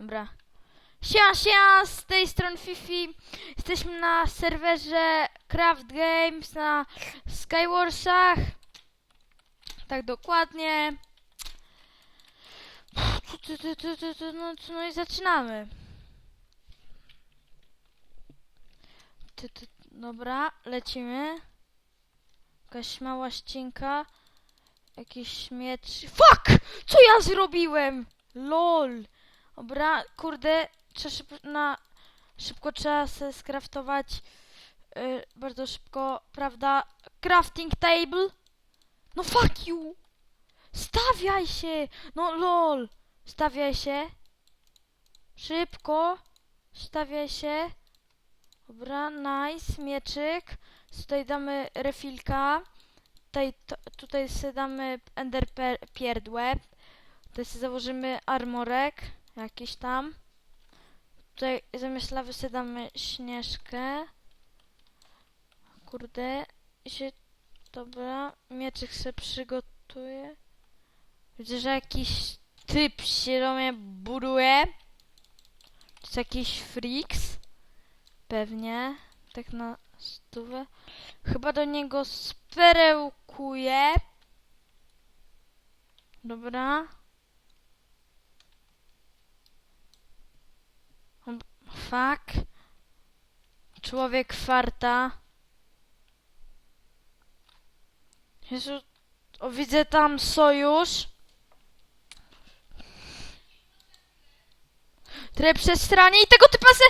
Dobra. Siema, siema, z tej strony Fifi. Jesteśmy na serwerze Craft Games na Skywarsach. Tak dokładnie. No, no i zaczynamy. Dobra, lecimy. Jakaś mała ścinka. Jakiś miecz. Fuck! Co ja zrobiłem? LOL. Dobra, kurde, trzeba szyb na szybko trzeba se skraftować y, bardzo szybko, prawda? Crafting table. No fuck you. Stawiaj się. No lol. Stawiaj się. Szybko. Stawiaj się. Dobra, nice, mieczyk. Tutaj damy refilka. Tutaj, to, tutaj sobie damy ender pierdłę. Tutaj sobie założymy armorek. Jakiś tam. Tutaj zamiast lawy sobie damy śnieżkę. Kurde. Się... Dobra. Mieczyk sobie przygotuję. Widzę, że jakiś typ się do mnie buduje. To jest jakiś freaks. Pewnie. Tak na stówę. Chyba do niego sperełkuję. Dobra. Fuck. Człowiek farta. Jezu, o, widzę tam sojusz. Tyle przestrzeni i tego typa se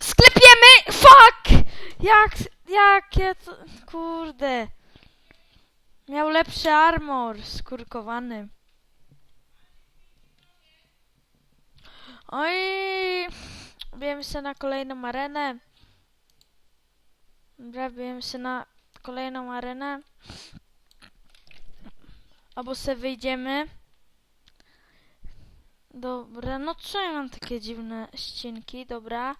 sklepiemy! Fuck! Jak, jakie to... Kurde. Miał lepszy armor, skurkowany. Oj, bijemy się na kolejną arenę. Dobra, się na kolejną arenę. Albo se wyjdziemy. Dobra, no co ja mam takie dziwne ścinki, dobra.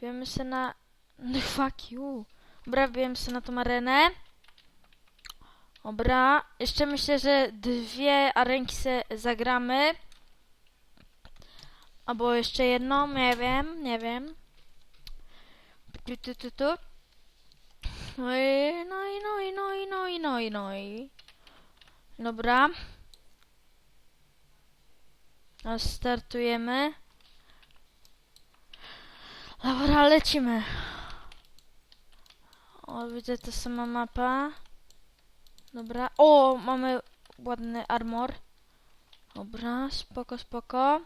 Bijemy się na... No fuck you. Dobra, się na tą arenę. Dobra, jeszcze myślę, że dwie arenki se zagramy. Albo jeszcze jedną, nie wiem, nie wiem. Tu, tu, tu, tu. No i, no i, no i, no i, no i, no i, no i. Dobra. A startujemy. Dobra, lecimy. O, widzę ta sama mapa. Dobra. O, mamy ładny armor. Dobra, spoko, spoko.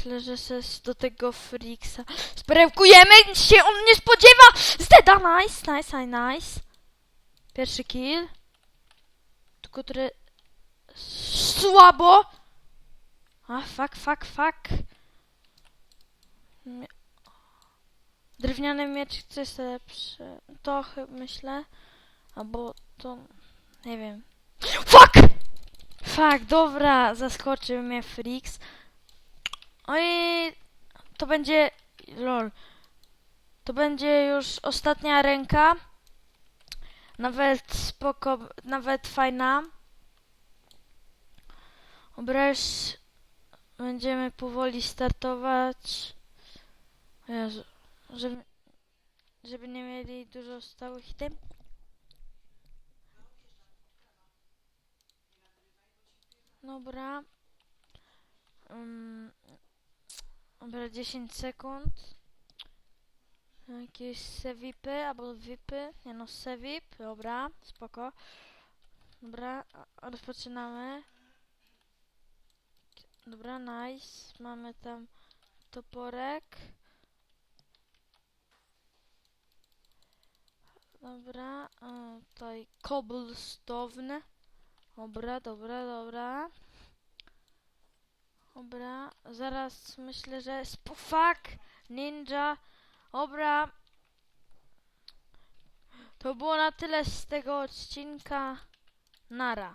Myślę, że se do tego Freaksa Sperełkujemy się, on nie spodziewa! Zdeda, nice, nice, nice. Pierwszy kill. Tylko który... Słabo! A, fuck, fuck, fuck. Drewniany miecz co jest lepszy? To chyba myślę. Albo to... Nie wiem. Fuck! Fuck, dobra, zaskoczył mnie Freaks. Oj, to będzie... lol. To będzie już ostatnia ręka. Nawet spoko, nawet fajna. Dobra, już będziemy powoli startować. Jezu, żeby, żeby nie mieli dużo stałych item. Dobra. Um, dobra, 10 sekund. Jakieś sevipy albo vipy. Nie no, sevip. Dobra, spoko. Dobra, rozpoczynamy. Dobra, nice. Mamy tam toporek. Dobra, tutaj cobblestone. Dobra, dobra, dobra. Dobra, zaraz myślę, że sp- fuck ninja. Dobra. To było na tyle z tego odcinka. Nara.